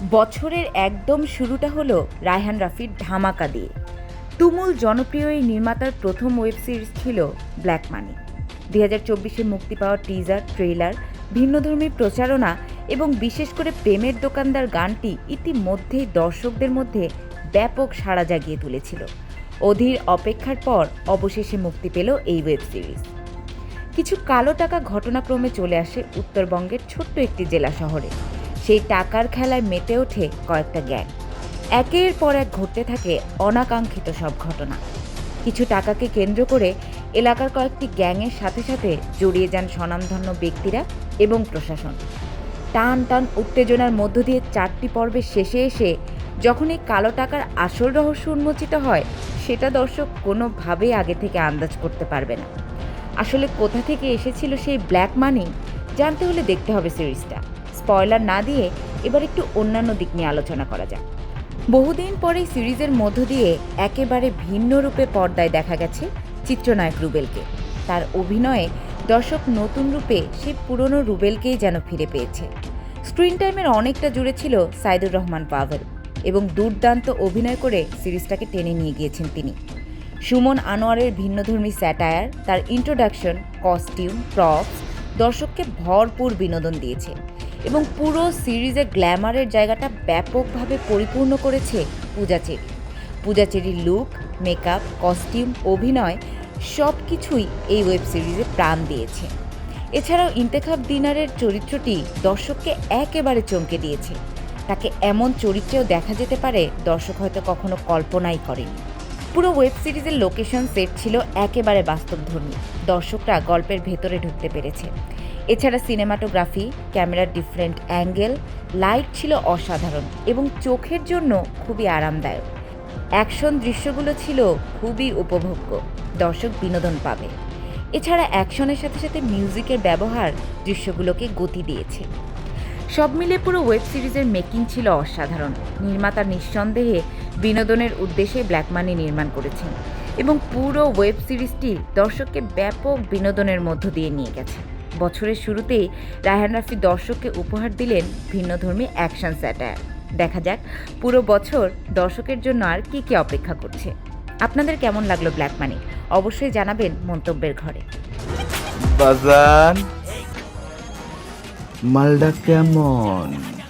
বছরের একদম শুরুটা হলো রায়হান রাফির ধামাকা দিয়ে। তুমুল জনপ্রিয় এই নির্মাতার প্রথম ওয়েব সিরিজ ছিল ব্ল্যাক মানি। দুই হাজার চব্বিশে মুক্তি পাওয়া টিজার ট্রেলার ভিন্নধর্মী প্রচারণা এবং বিশেষ করে প্রেমের দোকানদার গানটি ইতিমধ্যেই দর্শকদের মধ্যে ব্যাপক সাড়া জাগিয়ে তুলেছিল। অধীর অপেক্ষার পর অবশেষে মুক্তি পেল এই ওয়েব সিরিজ। কিছু কালো টাকা ঘটনাক্রমে চলে আসে উত্তরবঙ্গের ছোট্ট একটি জেলা শহরে। সেই টাকার খেলায় মেতে ওঠে কয়েকটা গ্যাং। একের পর এক ঘটতে থাকে অনাকাঙ্ক্ষিত সব ঘটনা। কিছু টাকাকে কেন্দ্র করে এলাকার কয়েকটি গ্যাংয়ের সাথে সাথে জড়িয়ে যান স্বনামধন্য ব্যক্তিরা এবং প্রশাসন। টান টান উত্তেজনার মধ্য দিয়ে চারটি পর্বের শেষে এসে যখন এই কালো টাকার আসল রহস্য উন্মোচিত হয়, সেটা দর্শক কোনোভাবেই আগে থেকে আন্দাজ করতে পারবে না। আসলে কোথা থেকে এসেছিল সেই ব্ল্যাক মানি, জানতে হলে দেখতে হবে সিরিজটা। স্পয়লার না দিয়ে এবার একটু অন্যান্য দিক নিয়ে আলোচনা করা যাক। বহুদিন পরেই সিরিজের মধ্য দিয়ে একেবারে ভিন্ন রূপে পর্দায় দেখা গেছে চিত্রনায়ক রুবেলকে। তার অভিনয়ে দর্শক নতুন রূপে সেই পুরনো রুবেলকেই যেন ফিরে পেয়েছে। স্ক্রিন টাইমের অনেকটা জুড়ে ছিল সাইদুর রহমান পাভেল এবং দুর্দান্ত অভিনয় করে সিরিজটাকে টেনে নিয়ে গিয়েছেন তিনি। সুমন আনোয়ারের ভিন্নধর্মী স্যাটায়ার, তার ইন্ট্রোডাকশন কস্টিউম প্রপস দর্শককে ভরপুর বিনোদন দিয়েছে এবং পুরো সিরিজের গ্ল্যামারের জায়গাটা ব্যাপকভাবে পরিপূর্ণ করেছে পূজাচেরি পূজাচেরির লুক, মেকআপ, কস্টিউম, অভিনয় সব কিছুই এই ওয়েব সিরিজে প্রাণ দিয়েছে। এছাড়াও ইন্তেখাব দিনারের চরিত্রটি দর্শককে একেবারে চমকে দিয়েছে। তাকে এমন চরিত্রেও দেখা যেতে পারে, দর্শক হয়তো কখনো কল্পনাই করেনি। পুরো ওয়েব সিরিজের লোকেশন সেট ছিল একেবারে বাস্তবধর্মী। দর্শকরা গল্পের ভেতরে ঢুকতে পেরেছে। এছাড়া সিনেমাটোগ্রাফি ক্যামেরার ডিফারেন্ট অ্যাঙ্গেল লাইট ছিল অসাধারণ এবং চোখের জন্য খুবই আরামদায়ক। অ্যাকশন দৃশ্যগুলো ছিল খুবই উপভোগ্য। দর্শক বিনোদন পাবে। এছাড়া অ্যাকশনের সাথে সাথে মিউজিকের ব্যবহার দৃশ্যগুলোকে গতি দিয়েছে। সব মিলে পুরো ওয়েব সিরিজের মেকিং ছিল অসাধারণ। নির্মাতা নিঃসন্দেহে বিনোদনের উদ্দেশ্যে ব্ল্যাক মানি নির্মাণ করেছেন এবং পুরো ওয়েব সিরিজটি দর্শককে ব্যাপক বিনোদনের মধ্য দিয়ে নিয়ে গেছে। বছরের শুরুতেই রায়হান রাফি দর্শককে উপহার দিলেন ভিন্নধর্মী অ্যাকশন স্যাটায়ার দেখা যাক, পুরো বছর দর্শকের জন্য আর কি কি অপেক্ষা করছে। আপনাদের কেমন লাগল ব্ল্যাক মানি অবশ্যই জানাবেন মন্তব্যের ঘরে। বাজান মালটা কেমন?